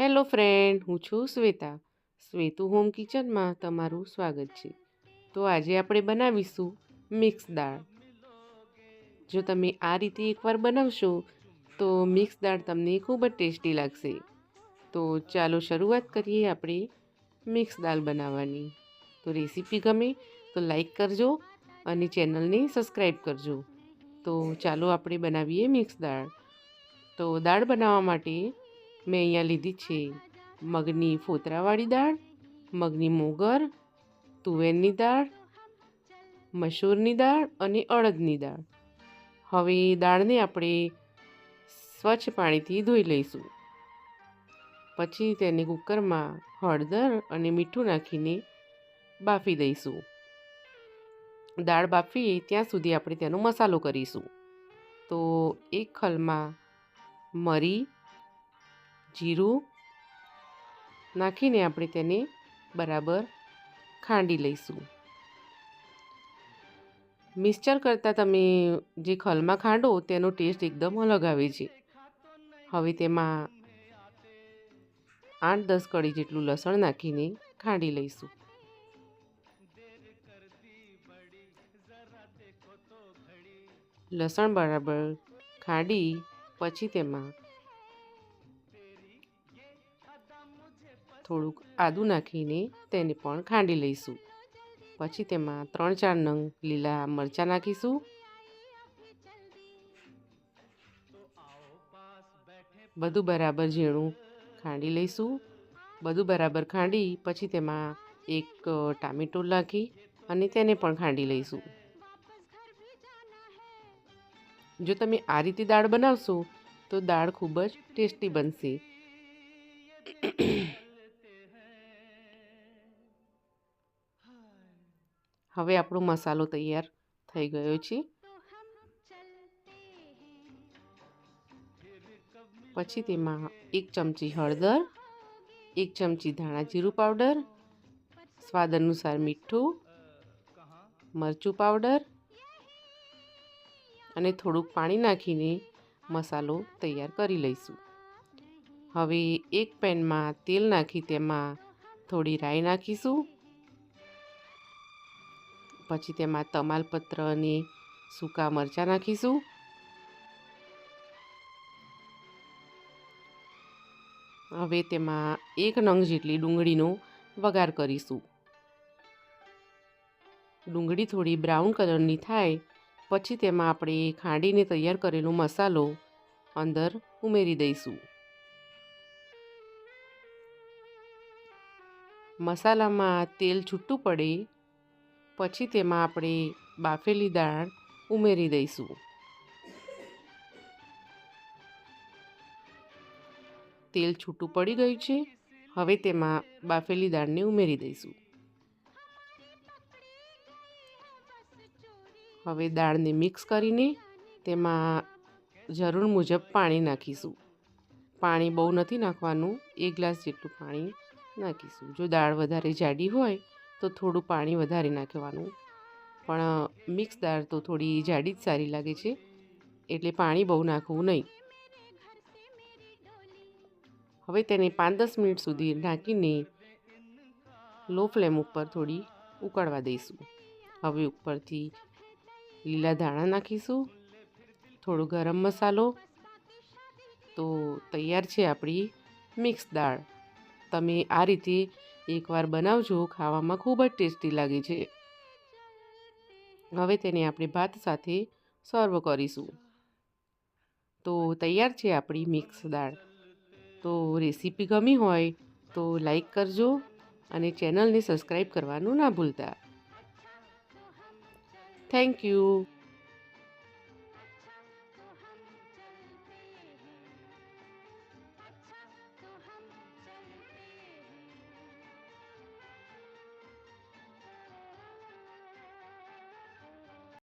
Hello friend, હું છું Shweta શ્વેતુ home કિચનમાં તમારું સ્વાગત છે. તો આજે આપણે બનાવીશું મિક્સ દાળ. જો તમે આ રીતે એકવાર બનાવશો, તો મિક્સ દાળ તમને ખૂબ જ ટેસ્ટી લાગશે. તો ચાલો શરૂઆત કરીએ આપણે મિક્સ દાળ બનાવવાની. તો રેસીપી ગમે તો લાઈક કરજો અને ચેનલને સબસ્ક્રાઈબ કરજો. તો ચાલો આપણે બનાવીએ મિક્સ દાળ. તો દાળ બનાવવા માટે મેં અહીંયા લીધી છે મગની ફોતરાવાળી દાળ, મગની મોગર, તુવેરની દાળ, મસૂરની દાળ અને અડદની દાળ. હવે દાળને આપણે સ્વચ્છ પાણીથી ધોઈ લઈશું. પછી તેને કુકરમાં હળદર અને મીઠું નાખીને બાફી દઈશું. દાળ બાફીએ ત્યાં સુધી આપણે તેનો મસાલો કરીશું. તો એક ખલમાં મરી જીરું નાખીને આપણે તેને બરાબર ખાંડી લઈશું. મિક્સચર કરતાં તમે જે ખલમાં ખાંડો તેનો ટેસ્ટ એકદમ અલગ આવે છે. હવે તેમાં આઠ દસ કળી જેટલું લસણ નાખીને ખાંડી લઈશું. લસણ બરાબર ખાંડી પછી તેમાં થોડુંક આદું નાખીને તેને પણ ખાંડી લઈશું. પછી તેમાં ત્રણ ચાર નંગ લીલા મરચાં નાખીશું. બધું બરાબર ઝીણું ખાંડી લઈશું. બધું બરાબર ખાંડી, પછી તેમાં એક ટામેટું નાખી અને તેને પણ ખાંડી લઈશું. જો તમે આ રીતે દાળ બનાવશો, તો દાળ ખૂબ જ ટેસ્ટી બનશે. હવે આપણો મસાલો તૈયાર થઈ ગયો છે. પછી તેમાં એક ચમચી હળદર એક ચમચી ધાણા જીરું પાવડર સ્વાદ અનુસાર મીઠું મરચું પાવડર અને થોડુંક પાણી નાખીને મસાલો તૈયાર કરી લઈશું. હવે એક પેનમાં તેલ નાખી તેમાં થોડી રાઈ નાખીશું. પછી તેમાં તમાલપત્ર અને સૂકા મરચાં નાખીશું. હવે તેમાં એક નંગ જેટલી ડુંગળીનો વઘાર કરીશું. ડુંગળી થોડી બ્રાઉન કલરની થાય, પછી તેમાં આપણે ખાંડીને તૈયાર કરેલો મસાલો અંદર ઉમેરી દઈશું. મસાલામાં તેલ છૂટું પડે પછી તેમાં આપણે બાફેલી દાળ ઉમેરી દઈશું. તેલ છૂટું પડી ગયું છે. હવે તેમાં બાફેલી દાળને ઉમેરી દઈશું. હવે દાળને મિક્સ કરીને તેમાં જરૂર મુજબ પાણી નાખીશું. પાણી બહુ નથી નાખવાનું, એક ગ્લાસ જેટલું પાણી નાખીશું. જો દાળ વધારે જાડી હોય તો થોડું પાણી વધારે નાખવાનું. પણ મિક્સ દાળ તો થોડી જાડી જ સારી લાગે છે. એટલે પાણી બહુ નાખવું નહીં. હવે તેને પાંચ દસ મિનિટ સુધી ઢાંકીને લો ફ્લેમ ઉપર થોડી ઉકળવા દઈશું. હવે ઉપરથી લીલા ધાણા નાખીશું, થોડો ગરમ મસાલો. તો તૈયાર છે આપણી મિક્સ દાળ. તમે આ રીતે એકવાર બનાવજો, ખાવામાં ખૂબ જ ટેસ્ટી લાગે છે. હવે તેને આપણે ભાત સાથે સર્વ કરીશું. તો તૈયાર છે આપણી મિક્સ દાળ. તો રેસીપી ગમી હોય તો લાઈક કરજો અને ચેનલને સબસ્ક્રાઈબ કરવાનું ના ભૂલતા. Thank you.